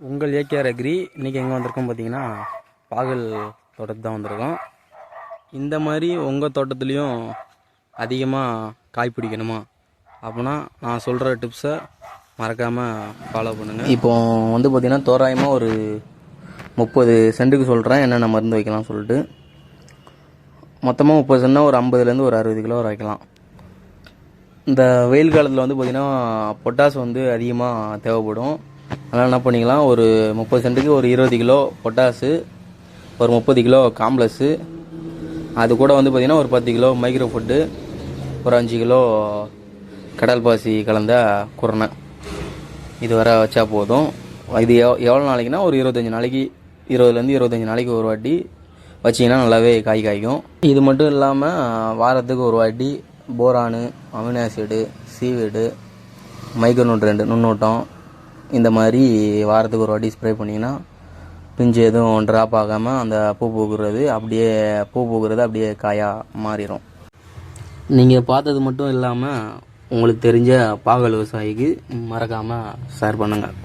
உங்கள் AKR agri இன்றைக்கி எங்கே வந்திருக்கோம் பார்த்தீங்கன்னா பாகல் தோட்டத்துக்கு தான் வந்திருக்கோம். இந்த மாதிரி உங்கள் தோட்டத்துலேயும் அதிகமாக காய் பிடிக்கணுமா? அப்படின்னா நான் சொல்கிற டிப்ஸை மறக்காமல் ஃபாலோ பண்ணுங்கள் இப்போ வந்து பார்த்திங்கன்னா தோராயமாக ஒரு முப்பது சென்ட்டுக்கு சொல்கிறேன் என்னென்ன மருந்து வைக்கலாம் சொல்லிட்டு. மொத்தமாக முப்பது சென்ட்னா ஒரு ஐம்பதுலேருந்து ஒரு அறுபது கிலோ வரை வைக்கலாம். இந்த வெயில் காலத்தில் வந்து பார்த்திங்கன்னா பொட்டாஸ் வந்து அதிகமாக தேவைப்படும். அதனால் என்ன பண்ணிக்கலாம் ஒரு முப்பது சென்ட்டுக்கு ஒரு இருபது கிலோ பொட்டாசு ஒரு முப்பது கிலோ காம்ப்ளஸ்ஸு அது கூட வந்து பார்த்திங்கன்னா ஒரு பத்து கிலோ மைக்ரோ ஃபுட்டு ஒரு அஞ்சு கிலோ கடல் பாசி கலந்த குரணை. இது வர வச்சா போதும். இது எவ் எவ்வளோ நாளைக்குன்னா ஒரு இருபத்தஞ்சி நாளைக்கு இருபதுலேருந்து இருபத்தஞ்சி நாளைக்கு ஒரு வாட்டி வச்சிங்கன்னா நல்லாவே காய் காய்க்கும். இது மட்டும் இல்லாமல் வாரத்துக்கு ஒரு வாட்டி boron amino acid seaweed micro nutrient நுண்ணூட்டம் இந்த மாதிரி வாரத்துக்கு ஒரு வாட்டி ஸ்ப்ரே பண்ணிங்கன்னா பிஞ்சு எதுவும் ட்ராப் ஆகாமல் அந்த பூ பூக்குறது அப்படியே பூ பூக்குறது அப்படியே காயாக மாறிடும் நீங்கள் பார்த்தது மட்டும் இல்லாமல் உங்களுக்கு தெரிஞ்ச பாகல் விவசாயிக்கு மறக்காமல் ஷேர் பண்ணுங்கள்